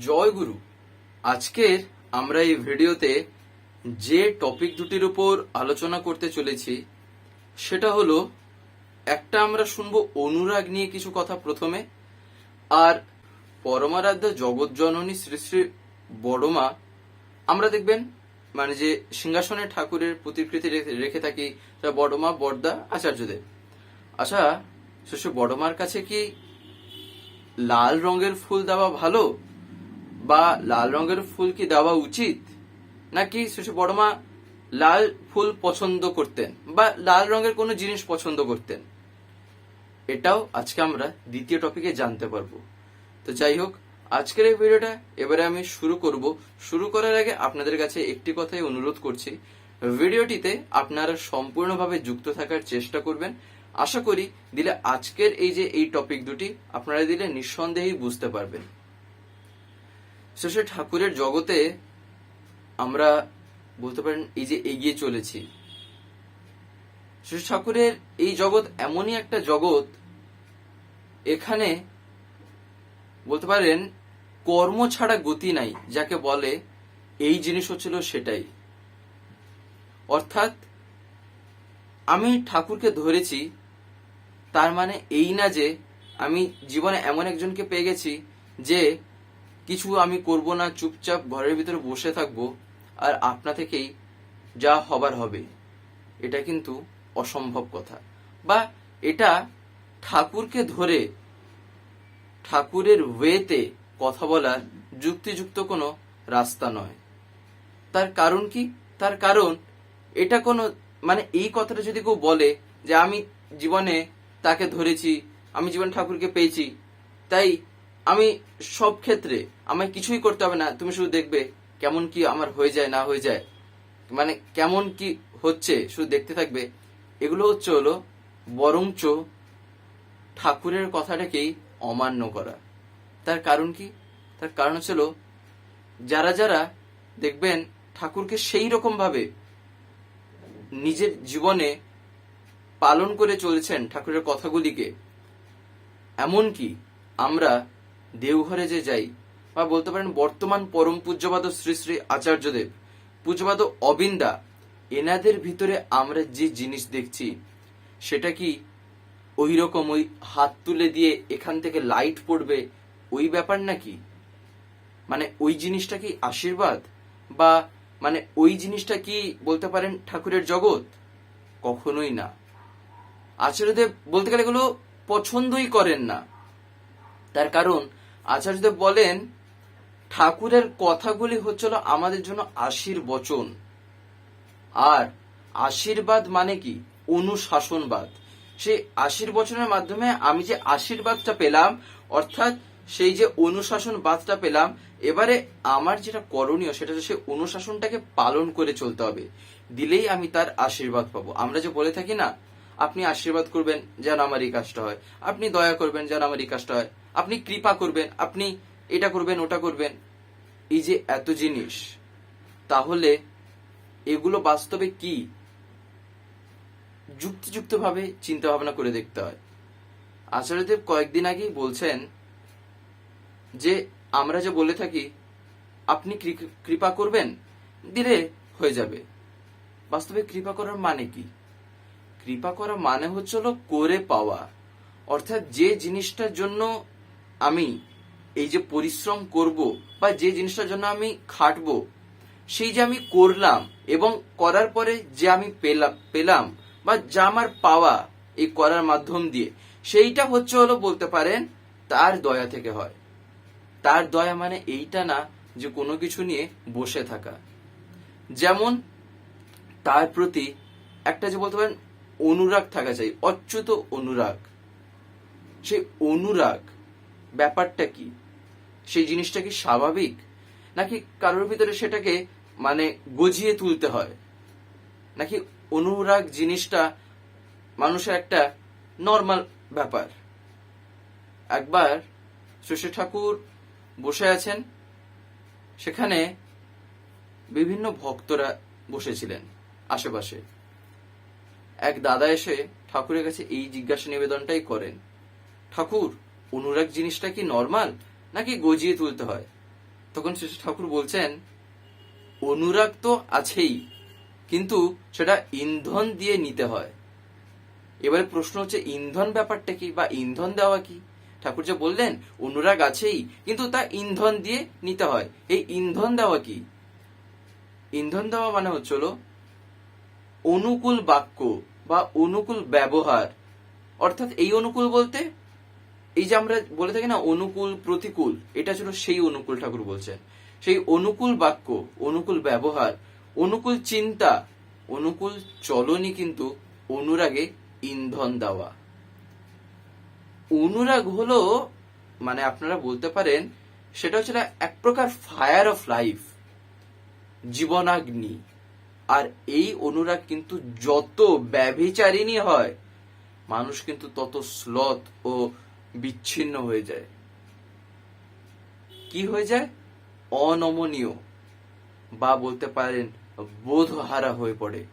জয় গুরু। আজকের আমরা এই ভিডিওতে যে টপিক দুটির উপর আলোচনা করতে চলেছি, সেটা হলো, একটা আমরা শুনব অনুরাগ নিয়ে কিছু কথা প্রথমে, আর পরমারাধ্য জগৎ জননী শ্রী শ্রী বড়মা, আমরা দেখবেন মানে যে সিংহাসনে ঠাকুরের প্রতিকৃতি রেখে- থাকি বড়মা বর্দা আচার্যদেব। আচ্ছা শ্রী বড়মার কাছে কি লাল রঙের ফুল দেওয়া ভালো? বা লাল রঙের ফুল কি দেওয়া উচিত? নাকি শিশু বড়মা লাল ফুল পছন্দ করতেন বা লাল রঙের কোনো জিনিস পছন্দ করতেন? এটাও আজকে আমরা দ্বিতীয় টপিকে জানতে পারব। তো যাই হোক, আজকের এই ভিডিওটা এবারে আমি শুরু করব। শুরু করার আগে আপনাদের কাছে একটি কথাই অনুরোধ করছি। ভিডিওটিতে আপনারা সম্পূর্ণভাবে যুক্ত থাকার চেষ্টা করবেন। আশা করি দিলে আজকের এই যে এই টপিক দুটি আপনারা দিলে নিঃসন্দেহেই বুঝতে পারবেন। শেষে ঠাকুরের জগতে আমরা বলতে পারেন এই যে এগিয়ে চলেছি। শেষ ঠাকুরের এই জগৎ এমনই একটা জগৎ, এখানে বলতে পারেন কর্ম ছাড়া গতি নাই, যাকে বলে এই জিনিস হচ্ছিল সেটাই। অর্থাৎ আমি ঠাকুরকে ধরেছি, তার মানে এই না যে আমি জীবনে এমন একজনকে পেয়ে গেছি যে কিছু আমি করব না, চুপচাপ ঘরের ভিতরে বসে থাকব, আর আপনা থেকেই যা হবার হবে। এটা কিন্তু অসম্ভব কথা। বা এটা ঠাকুরকে ধরে, ঠাকুরের ওয়েতে কথা বলার যুক্তিযুক্ত কোনো রাস্তা নয়। তার কারণ কি? তার কারণ এটা কোনো মানে এই কথাটা যদি কেউ বলে যে আমি জীবনে তাকে ধরেছি, আমি জীবন ঠাকুরকে পেয়েছি, তাই আমি সব ক্ষেত্রে আমায় কিছুই করতে হবে না। তুমি শুধু দেখবে কেমন কি আমার হয়ে যায়, না হয়ে যায়। মানে কেমন কি হচ্ছে, শুধু দেখতে থাকবে। এগুলো হচ্ছে হলো বরঞ্চ ঠাকুরের কথাটাকেই অমান্য করা। তার কারণ কি? তার কারণ হচ্ছিল যারা যারা দেখবেন ঠাকুরকে সেই রকম ভাবে নিজের জীবনে পালন করে চলেছেন ঠাকুরের কথাগুলিকে, এমনকি আমরা দেওঘরে যে যাই, বা বলতে পারেন বর্তমান পরম পূজ্যপাদ শ্রী শ্রী আচার্যদেব পূজ্যপাদ অবিন্দা, এনাদের ভিতরে আমরা যে জিনিস দেখছি, সেটা কি ওই রকম ওই হাত তুলে দিয়ে এখান থেকে লাইট পড়বে ওই ব্যাপার নাকি? মানে ওই জিনিসটা কি আশীর্বাদ? বা মানে ওই জিনিসটা কি বলতে পারেন ঠাকুরের জগৎ? কখনোই না। আচার্যদেব বলতে গেলে এগুলো পছন্দই করেন না। তার কারণ আচার্যদেব বলেন, ঠাকুরের কথাগুলি হচ্ছিল আমাদের জন্য আশীর্বচন আর আশীর্বাদ মানে কি? অনুশাসনবাদ। সেই আশীর্বচনের মাধ্যমে আমি যে আশীর্বাদটা পেলাম, অর্থাৎ সেই যে অনুশাসনবাদটা পেলাম, এবারে আমার যেটা করণীয় সেটা হচ্ছে সেই অনুশাসনটাকে পালন করে চলতে হবে। দিলেই আমি তার আশীর্বাদ পাবো। আমরা যে বলে থাকি না, আপনি আশীর্বাদ করবেন যেন আমার এই কাজটা হয়, আপনি দয়া করবেন যেন আমার এই কাজটা হয়। আপনি কৃপা করবেন, আপনি এটা করবেন, ওটা করবেন। এই যে এত জিনিস, তাহলে এগুলো বাস্তবে কি? যুক্তিযুক্তভাবে চিন্তা ভাবনা করে দেখতে হয়। আচার্যদেব কয়েকদিন আগেই বলছেন যে, আমরা যে বলে থাকি, আপনি কৃপা করবেন, দিলে হয়ে যাবে। বাস্তবে কৃপা করার মানে কি? কৃপা করা মানে হচ্ছে হলো করে পাওয়া। অর্থাৎ যে জিনিসটার জন্য আমি এই যে পরিশ্রম করব বা যে জিনিসটার জন্য আমি খাটব, সেই যে আমি করলাম এবং করার পরে যে আমি পেলাম পেলাম বা যা আমার পাওয়া এই করার মাধ্যম দিয়ে, সেইটা হচ্ছে হলো বলতে পারেন তার দয়া থেকে হয়। তার দয়া মানে এইটা না যে কোনো কিছু নিয়ে বসে থাকা। যেমন তার প্রতি একটা যে বলতে পারেন অনুরাগ থাকা চাই, অচ্যুত অনুরাগ। সেই অনুরাগ ব্যাপারটা কি? সেই জিনিসটা কি স্বাভাবিক? নাকি কারোর ভিতরে সেটাকে মানে গজিয়ে তুলতে হয়? নাকি অনুরাগ জিনিসটা মানুষের একটা নর্মাল ব্যাপার? একবার শশী ঠাকুর বসে আছেন, সেখানে বিভিন্ন ভক্তরা বসেছিলেন আশেপাশে। এক দাদা এসে ঠাকুরের কাছে এই জিজ্ঞাসা নিবেদনটাই করেন, ঠাকুর অনুরাগ জিনিসটা কি নর্মাল নাকি গজিয়ে তুলতে হয়? তখন শ্রী ঠাকুর বলছেন, অনুরাগ তো আছেই, কিন্তু সেটা ইন্ধন দিয়ে নিতে হয়। এবারে প্রশ্ন হচ্ছে, ইন্ধন ব্যাপারটা কি বা ইন্ধন দেওয়া কি? ঠাকুর যে বললেন, অনুরাগ আছেই, কিন্তু তা ইন্ধন দিয়ে নিতে হয়। এই ইন্ধন দেওয়া কি? ইন্ধন দেওয়া মানে হচ্ছে হলো, অনুকূল বাক্য বা অনুকূল ব্যবহার। অর্থাৎ এই অনুকূল বলতে এই যে আমরা বলে থাকি না অনুকূল প্রতিকূল, এটা ছিল সেই অনুকূল ঠাকুর বলছেন সেই অনুকূল বাক্য, অনুকূল ব্যবহার, অনুকূল চিন্তা, অনুকূল চলনই কিন্তু অনুরাগে ইন্ধন দেওয়া। অনুরাগ হলো মানে আপনারা বলতে পারেন, সেটা হচ্ছে এক প্রকার ফায়ার অফ লাইফ জীবনাগ্নি। আর এই অনুরাগ কিন্তু যত ব্যভিচারিণী হয়, মানুষ কিন্তু তত স্লথ ও বিচ্ছিন্ন হয়ে যায়। কি হয়ে যায়? অনমনীয় বা বলতে পারেন বোধহারা হয়ে পড়ে।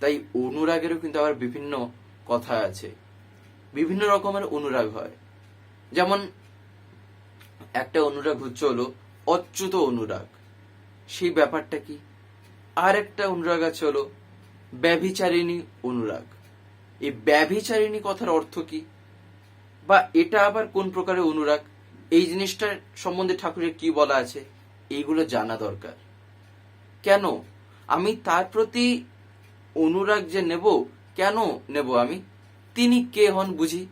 তাই অনুরাগেরও কিন্তু আবার বিভিন্ন কথা আছে। বিভিন্ন রকমের অনুরাগ হয়। যেমন একটা অনুরাগ হচ্ছে হলো অচ্যুত অনুরাগ। সেই ব্যাপারটা কি? আর একটা অনুরাগ আছে হলো ব্যভিচারিণী অনুরাগ। এই ব্যভিচারিণী কথার অর্থ কি? বা এটা আবার কোন প্রকারের অনুরাগ? এই জিনিসটার সম্বন্ধে ঠাকুরের কি বলা আছে? এইগুলো জানা দরকার। কেন? আমি তার প্রতি অনুরাগ যে নেব, কেন নেব আমি? তিনি কে হন বুঝি?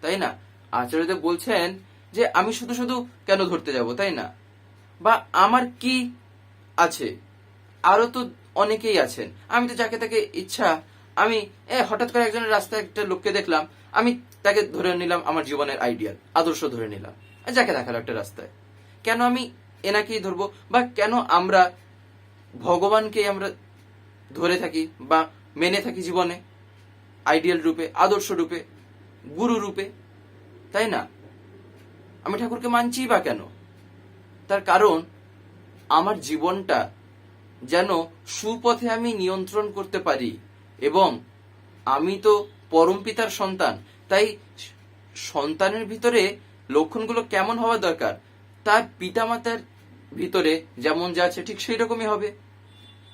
তাই না? আচার্যদেব বলছেন যে আমি শুধু শুধু কেন ধরতে যাব, তাই না? বা আমার কি আছে? আরও তো অনেকেই আছেন। আমি তো যাকে তাকে ইচ্ছা, আমি, এ, হঠাৎ করে একজনের রাস্তায় একটা লোককে দেখলাম আমি তাকে ধরে নিলাম আমার জীবনের আইডিয়াল, আদর্শ ধরে নিলাম। যাকে দেখাল একটা রাস্তায়। কেন আমি এনাকেই ধরবো? বা কেন আমরা ভগবানকে আমরা ধরে থাকি বা মেনে থাকি জীবনে? আইডিয়াল রূপে, আদর্শ রূপে, গুরু রূপে, তাই না? আমি ঠাকুরকে মানছি বা কেন? তার কারণ, আমার জীবনটা যেন সুপথে আমি নিয়ন্ত্রণ করতে পারি এবং আমি তো পরম পিতার সন্তান। তাই সন্তানের ভিতরে লক্ষণগুলো কেমন হওয়া দরকার? তার পিতামাতার ভিতরে যেমন যা আছে ঠিক সেই রকমই হবে।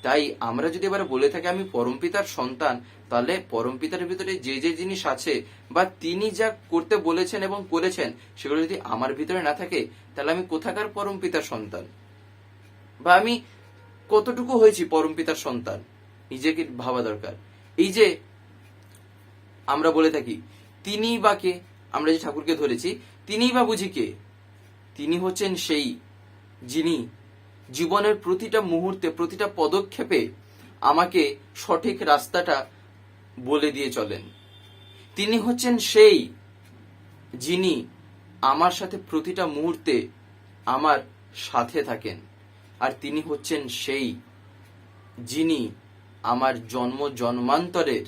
তাই আমরা যদি এবার বলে থাকি আমি পরমপিতার সন্তান, তাহলে পরমপিতার ভিতরে যে যে জিনিস আছে বা তিনি যা করতে বলেছেন এবং করেছেন, সেগুলো যদি আমার ভিতরে না থাকে, তাহলে আমি কোথাকার পরমপিতার সন্তান? বা আমি কতটুকু হয়েছি পরমপিতার সন্তান? নিজেকে ভাবা দরকার। এই যে আমরা বলে থাকি, তিনি বা কে? আমরা যে ঠাকুরকে ধরেছি তিনিই বা বুঝি কে? তিনি হচ্ছেন সেই যিনি জীবনের প্রতিটা মুহূর্তে, প্রতিটা পদক্ষেপে আমাকে সঠিক রাস্তাটা বলে দিয়ে চলেন। তিনি হচ্ছেন সেই যিনি আমার সাথে প্রতিটা মুহূর্তে আমার সাথে থাকেন। আর তিনি হচ্ছেন সেই যিনি আমার জন্ম জন্মান্তরের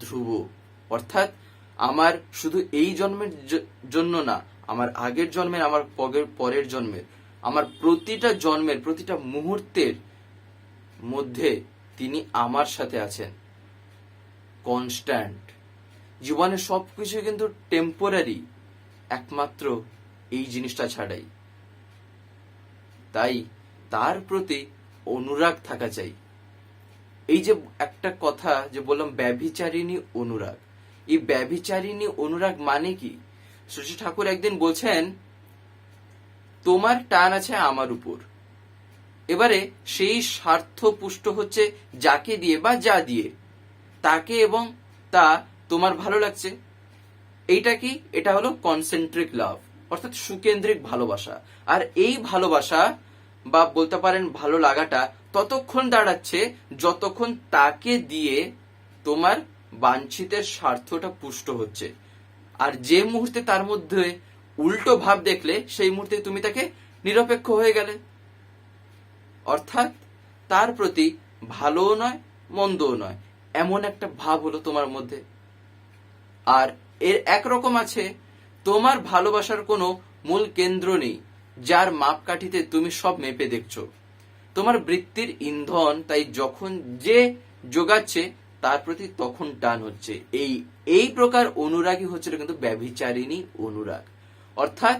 ধ্রুব। অর্থাৎ আমার শুধু এই জন্মের জন্য না, আমার আগের জন্মের, আমার পরের জন্মের, আমার প্রতিটা জন্মের, প্রতিটা মুহূর্তের মধ্যে তিনি আমার সাথে আছেন। কনস্ট্যান্ট জীবনের সবকিছু কিন্তু টেম্পোরারি একমাত্র এই জিনিসটা ছাড়াই। তাই তার প্রতি অনুরাগ থাকা চাই। এই যে একটা কথা যে বললাম, ব্যভিচারিণী অনুরাগ। এই ব্যভিচারিণী অনুরাগ মানে কি? শ্রী ঠাকুর একদিন বলছেন, তোমার টান আছে আমার উপর। এবারে সেই স্বার্থ পুষ্ট হচ্ছে যাকে দিয়ে বা যা দিয়ে। তাকে এবং তা তোমার ভালো লাগছে। এইটা কি? এটা হলো কনসেন্ট্রিক লাভ অর্থাৎ সুকেন্দ্রিক ভালোবাসা। আর এই ভালোবাসা বা বলতে পারেন ভালো লাগাটা ততক্ষণ দাঁড়াচ্ছে যতক্ষণ তাকে দিয়ে তোমার বাঞ্ছিতের স্বার্থটা পুষ্ট হচ্ছে। আর যে মুহূর্তে তার মধ্যে উল্টো ভাব দেখলে, সেই মুহূর্তে তুমি তাকে নিরপেক্ষ হয়ে গেলে। অর্থাৎ তার প্রতি ভালোও নয়, মন্দও নয়, এমন একটা ভাব হলো তোমার মধ্যে। আর এর একরকম আছে, তোমার ভালোবাসার কোনো মূল কেন্দ্র নেই, যার মাপকাঠিতে তুমি সব মেপে দেখছ। তোমার বৃত্তির ইন্ধন তাই যখন যে যোগাচ্ছে তার প্রতি তখন টান হচ্ছে। এই এই প্রকার অনুরাগই হচ্ছিল কিন্তু ব্যভিচারিণী অনুরাগ। অর্থাৎ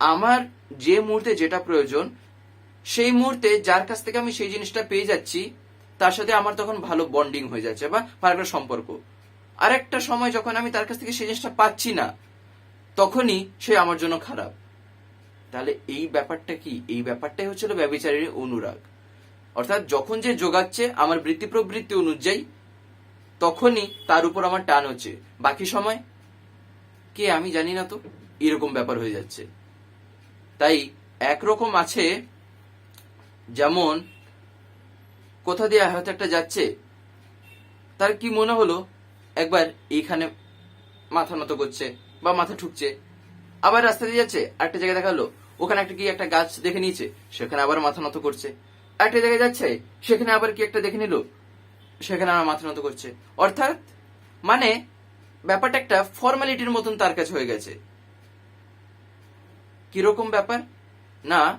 আমার যে মুহূর্তে যেটা প্রয়োজন, সেই মুহূর্তে যার কাছ থেকে আমি সেই জিনিসটা পেয়ে যাচ্ছি, তার সাথে আমার তখন ভালো বন্ডিং হয়ে যাচ্ছে বা ভালো একটা সম্পর্ক। আর একটা সময় যখন আমি তার কাছ থেকে সেই জিনিসটা পাচ্ছি না, তখনই সে আমার জন্য খারাপ। তাহলে এই ব্যাপারটা কি? এই ব্যাপারটাই হচ্ছিল ব্যবিচারের অনুরাগ। অর্থাৎ যখন যে যোগাচ্ছে আমার বৃত্তি প্রবৃত্তি অনুযায়ী তখনই তার উপর আমার টান হচ্ছে। বাকি সময়? কে আমি জানি না তো। এরকম ব্যাপার হয়ে যাচ্ছে। তাই একরকম আছে যেমন, কোথা দিয়ে হয়তো একটা যাচ্ছে। তার কি মনে হলো? একবার এইখানে মাথা নত করছে বা মাথা ঠুকছে। আবার রাস্তা দিয়ে যাচ্ছে একটা জায়গায় দেখাল। ওখানে একটা কি একটা গাছ দেখে নিয়েছে, সেখানে আবার মাথা নত করছে। একটা জায়গায় যাচ্ছে, সেখানে আবার কি একটা দেখে নিল। সেখানে আমার মাথা নত করছে। অর্থাৎ মানে ব্যাপারটা একটা ফর্মালিটির মতন তার কাছে হয়ে গেছে। কীরকম ব্যাপার? না,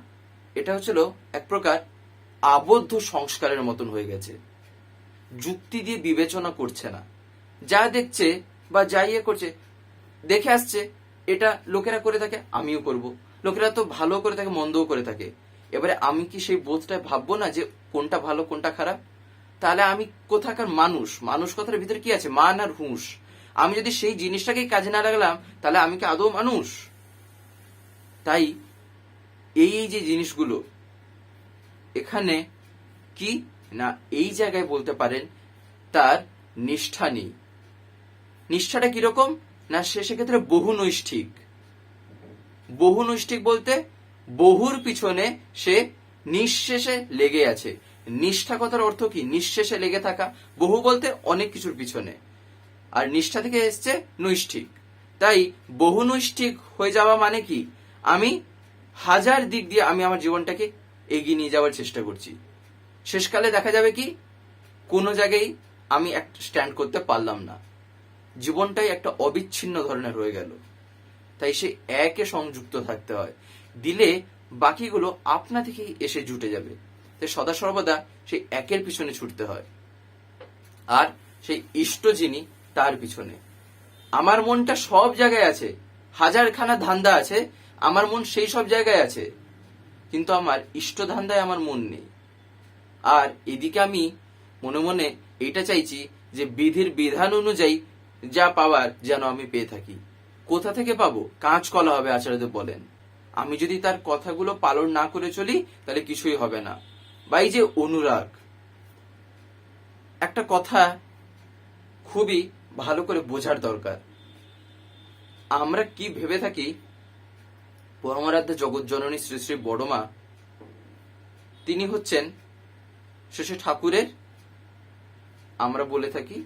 এটা হচ্ছিল এক প্রকার আবদ্ধ সংস্কারের মতন হয়ে গেছে। যুক্তি দিয়ে বিবেচনা করছে না। যা দেখছে বা যা ইয়ে করছে, দেখে আসছে, এটা লোকেরা করে থাকে, আমিও করব। লোকেরা তো ভালো করে থাকে, মন্দও করে থাকে। এবারে আমি কি সেই বোধটায় ভাববো না যে কোনটা ভালো, কোনটা খারাপ? তাহলে আমি কোথাকার মানুষ? মানুষ কথার ভিতরে কি আছে? মান আর হুঁশ। আমি যদি সেই জিনিসটাকেই কাজে না লাগলাম, তাহলে আমি কি আদৌ মানুষ? তাই এই এই যে জিনিসগুলো, এখানে কি না এই জায়গায় বলতে পারেন, তার নিষ্ঠা নেই। নিষ্ঠাটা কীরকম? না, সে সেক্ষেত্রে বহু নৈষ্ঠিক বহু নৈষ্ঠিক বলতে বহুর পিছনে সে নিঃশেষে লেগে আছে। নিষ্ঠা কথার অর্থ কি? নিঃশেষে লেগে থাকা, বহু বলতে অনেক কিছুর পিছনে। আর নিষ্ঠা থেকে এসছে নৈষ্ঠিক। তাই বহু নৈষ্ঠিক হয়ে যাওয়া মানে কি? আমি হাজার দিক দিয়ে আমি আমার জীবনটাকে এগিয়ে নিয়ে যাওয়ার চেষ্টা করছি। শেষকালে দেখা যাবে কি? কোনো জায়গায় আমি একটা স্ট্যান্ড করতে পারলাম না। জীবনটাই একটা অবিচ্ছিন্ন ধরনের হয়ে গেল। তাই সে একে সংযুক্ত থাকতে হয়। দিলে বাকিগুলো আপনা থেকেই এসে জুটে যাবে। তাই সদা সর্বদা সেই একের পিছনে ছুটতে হয়। আর সেই ইষ্ট যিনি, তার পিছনে। আমার মনটা সব জায়গায় আছে। হাজারখানা ধান্দা আছে। আমার মন সেই সব জায়গায় আছে। কিন্তু আমার ইষ্ট ধান্দায় আমার মন নেই। আর এদিকে আমি মনে মনে এটা চাইছি যে বিধির বিধান অনুযায়ী যা পাওয়ার যেন আমি পেয়ে থাকি। কোথা থেকে পাবো? কাঁচকলা হবে, আচার্যদেব বলেন। আমি যদি তার কথাগুলো পালন না করে চলি, তাহলে কিছুই হবে না। বা এই যে অনুরাগ, একটা কথা খুবই ভালো করে বোঝার দরকার। আমরা কি ভেবে থাকি, পরমারাধ্য জগৎ জননী শ্রী শ্রী বড়মা, তিনি হচ্ছেন শেষে ঠাকুরের, আমরা বলে থাকি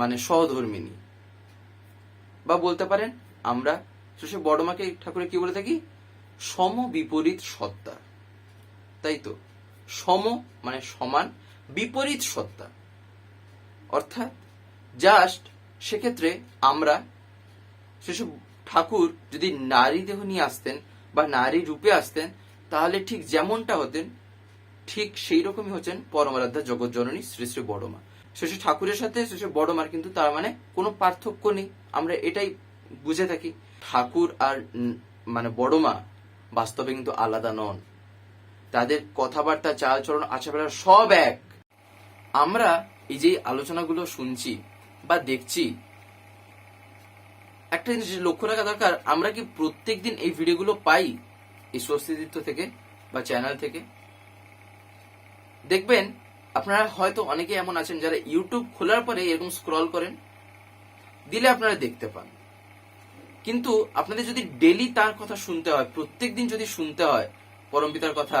মানে সহধর্মিনী। বা বলতে পারেন, আমরা শেষে বড়মাকে ঠাকুরের কি বলে থাকি সম বিপরীত সত্তা। তাই তো সম মানে সমান বিপরীত সত্তা। অর্থাৎ জাস্ট সেক্ষেত্রে আমরা সেসব ঠাকুর যদি নারী দেহ নিয়ে আসতেন বা নারী রূপে আসতেন, তাহলে ঠিক যেমনটা হতেন, ঠিক সেই রকমই হচ্ছেন পরমারাধ্যা জগৎ জননী শ্রী শ্রী বড়মা। শেষে ঠাকুরের সাথে শেষে বড়মার কিন্তু তার মানে কোনো পার্থক্য নেই। আমরা এটাই বুঝে থাকি। ঠাকুর আর মানে বড়মা বাস্তবে কিন্তু আলাদা নন। তাদের কথাবার্তা, চালচলন আচার সব এক। আমরা এই যে আলোচনাগুলো শুনছি বা দেখছি, একটা জিনিস লক্ষ্য রাখা দরকার, আমরা কি প্রত্যেক দিন এই ভিডিওগুলো পাই এই স্বস্তিদিত্ব থেকে বা চ্যানেল থেকে? দেখবেন, আপনারা হয়তো অনেকে এমন আছেন যারা ইউটিউব খোলার পরে এরকম স্ক্রল করেন, দিলে আপনারা দেখতে পান। কিন্তু আপনাদের যদি ডেলি তার কথা শুনতে হয়, প্রত্যেকদিন যদি শুনতে হয় পরমপিতার কথা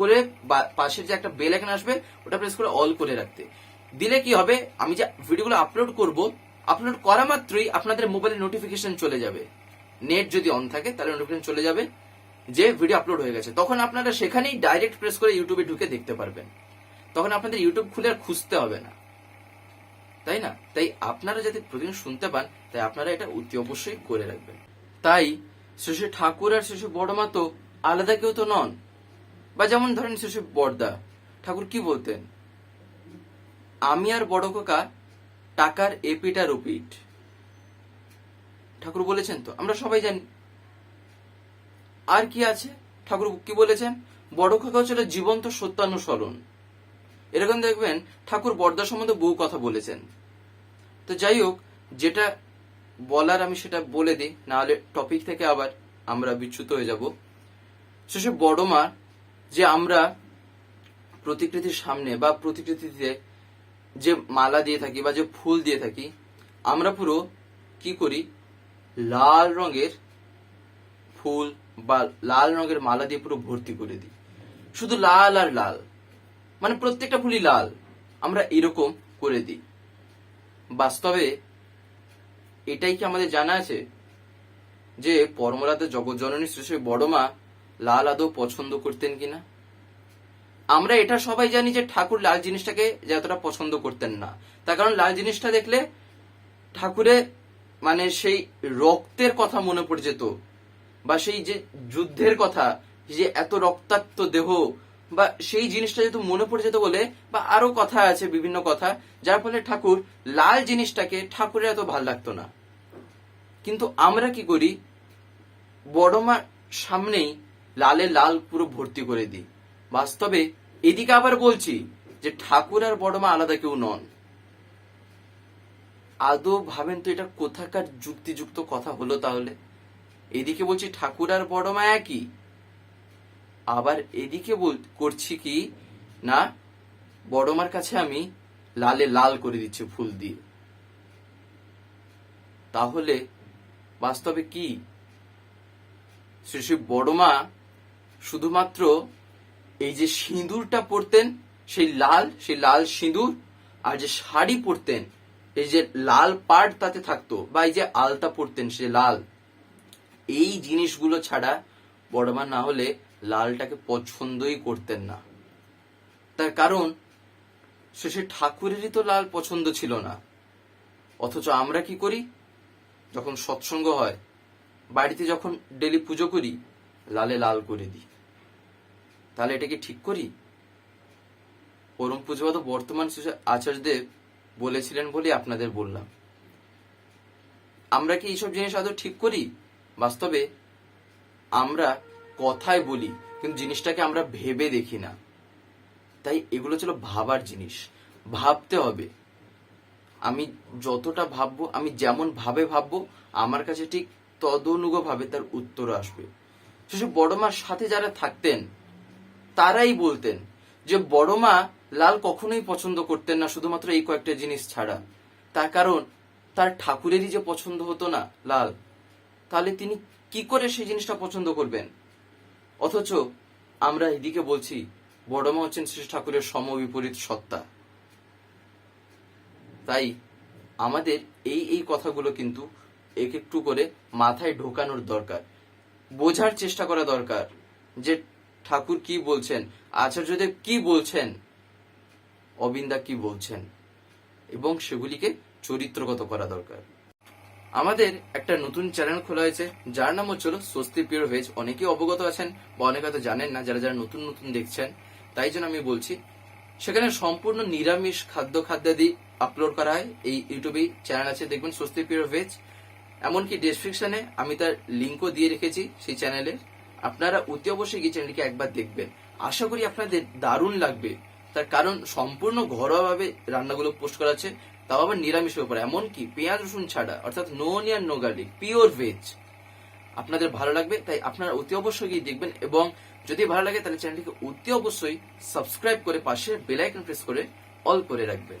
করে পাশের যে একটা বেল আইকন আসবে, ওটা প্রেস করে অল করে রাখতে। দিলে কি হবে? আমি যে ভিডিওগুলো আপলোড করব আপলোড করা মাত্রই আপনাদের মোবাইলে নোটিফিকেশন চলে যাবে। নেট যদি অন থাকে, তাহলে নোটিফিকেশন চলে যাবে যে ভিডিও আপলোড হয়ে গেছে। তখন আপনারা সেখানেই ডাইরেক্ট প্রেস করে ইউটিউবে ঢুকে দেখতে পারবেন। তখন আপনাদের ইউটিউব খুলে আর খুঁজতে হবে না। তাই না? তাই আপনারা যাতে প্রতিদিন শুনতে পান, তাই আপনারা এটা অতি অবশ্যই করে রাখবেন। তাই শ্রী ঠাকুর আর শ্রী বড়মা তো আলাদা কেউ তো নন। বা যেমন ধরেন শ্রী বড়দা ঠাকুর কি বলতেন? আমি আর বড় কাকা টাকার এপিট আর ওপিট ঠাকুর বলেছেন তো, আমরা সবাই জানি। আর কি আছে? ঠাকুর কি বলেছেন? বড় কাকা ছিল জীবন্ত সত্যানুসরণ। এরকম দেখবেন ঠাকুর বর্দা সম্বন্ধে বহু কথা বলেছেন। তো যাই হোক, যেটা বলার আমি সেটা বলে দিই, নাহলে টপিক থেকে আবার আমরা বিচ্যুত হয়ে যাব। শেষে বড় মা যে আমরা প্রতিকৃতির সামনে বা প্রতিকৃতিতে যে মালা দিয়ে থাকি বা যে ফুল দিয়ে থাকি, আমরা পুরো কি করি? লাল রঙের ফুল বা লাল রঙের মালা দিয়ে পুরো ভর্তি করে দিই। শুধু লাল আর লাল। মানে প্রত্যেকটা ফুলই লাল। আমরা এরকম করে দিই। বাস্তবে এটাই কি আমাদের জানা আছে? যে পরমরাতে জগৎ জননী শ্রী শ্রী বড়মা লাল আদৌ পছন্দ করতেন কিনা? আমরা এটা সবাই জানি যে ঠাকুর লাল জিনিসটাকে যতটা পছন্দ করতেন না। তার কারণ লাল জিনিসটা দেখলে ঠাকুরে মানে সেই রক্তের কথা মনে পড়ে যেত বা সেই যে যুদ্ধের কথা, যে এত রক্তাক্ত দেহ বা সেই জিনিসটা যেহেতু মনে পড়ে যেত বলে বা আরও কথা আছে, বিভিন্ন কথা, যার ফলে ঠাকুর লাল জিনিসটাকে ঠাকুরের এত ভালো লাগতো না। কিন্তু আমরা কি করি? বড়মার সামনেই লালে লাল পুরো ভর্তি করে দিই। বাস্তবে এদিকে আবার বলছি যে ঠাকুর আর বড়মা আলাদা কেউ নন। আদৌ ভাবেন তো এটা কোথাকার যুক্তিযুক্ত কথা হলো তাহলে? এদিকে বলছি ঠাকুর আর বড়মা একই। আবার এদিকে করছি কি, না বড়মার কাছে আমি লালে লাল করে দিচ্ছি ফুল দিয়ে। তাহলে বাস্তবে কি? শ্রী শ্রী বড়মা শুধুমাত্র এই যে সিঁদুরটা পরতেন, সেই লাল সেই লাল সিঁদুর, আর যে শাড়ি পরতেন, এই যে লাল পাড় তাতে থাকতো, বা এই যে আলতা পরতেন সে লাল, এই জিনিসগুলো ছাড়া বড়মা না হলে লালটাকে পছন্দই করতেন না। তার কারণ, শেষে ঠাকুরেরই তো লাল পছন্দ ছিল না। অথচ আমরা কি করি? যখন সৎসঙ্গ হয়, বাড়িতে যখন ডেলি পুজো করি, লালে লাল করে দিই। তাহলে এটাকে ঠিক করি? পরম পুজোবাদ বর্তমান আচার্যদেব বলেছিলেন বলে আপনাদের বললাম। আমরা কি এইসব জিনিস আদৌ ঠিক করি? বাস্তবে আমরা কথায় বলি, কিন্তু জিনিসটাকে আমরা ভেবে দেখি না। তাই এগুলো ছিল ভাবার জিনিস। ভাবতে হবে। আমি যতটা ভাববো, আমি যেমন ভাবে ভাববো, আমার কাছে ঠিক তদনুগ ভাবে তার উত্তর আসবে। সেসব বড়মার সাথে যারা থাকতেন তারাই বলতেন যে বড়মা লাল কখনোই পছন্দ করতেন না, শুধুমাত্র এই কয়েকটা জিনিস ছাড়া। তার কারণ, তার ঠাকুরেরই যে পছন্দ হতো না লাল, তাহলে তিনি কি করে সেই জিনিসটা পছন্দ করবেন? অথচ আমরা এদিকে বলছি বড়মা হচ্ছেন শ্রী ঠাকুরের সমবিপরীত সত্তা। তাই আমাদের এই এই কথাগুলো কিন্তু এক একটু করে মাথায় ঢোকানোর দরকার, বোঝার চেষ্টা করা দরকার যে ঠাকুর কি বলছেন? আচার্যদেব কি বলছেন? অবিন্দা কি বলছেন? এবং সেগুলিকে চরিত্রগত করা দরকার। আমাদের একটা নতুন চ্যানেল খোলা হয়েছে, যার নাম হচ্ছিল স্বস্তি পিওর ভেজ। অনেকেই অবগত আছেন বা অনেকে হয়তো জানেন না, যারা যারা নতুন নতুন দেখছেন, তাই জন্য আমি বলছি, সেখানে সম্পূর্ণ নিরামিষ খাদ্য খাদ্যাদি আপলোড করা হয়। এই ইউটিউবে চ্যানেল আছে, দেখবেন স্বস্তি পিওর ভেজ। এমনকি ডেসক্রিপশনে আমি তার লিঙ্কও দিয়ে রেখেছি সেই চ্যানেলে আপনারা অতি অবশ্যই গিয়ে চ্যানেলটিকে একবার দেখবেন। আশা করি আপনাদের দারুণ লাগবে। তার কারণ সম্পূর্ণ ঘরোয়াভাবে রান্নাগুলো পোস্ট করা আছে, তাও আবার নিরামিষের উপর এমনকি পেঁয়াজ, রসুন ছাড়া, অর্থাৎ no onion no garlic pure veg আপনাদের ভালো লাগবে, তাই আপনারা অতি অবশ্যই গিয়ে দেখবেন। এবং যদি ভালো লাগে, তাহলে চ্যানেলটিকে অতি অবশ্যই সাবস্ক্রাইব করে পাশে বেল আইকন প্রেস করে অল করে রাখবেন।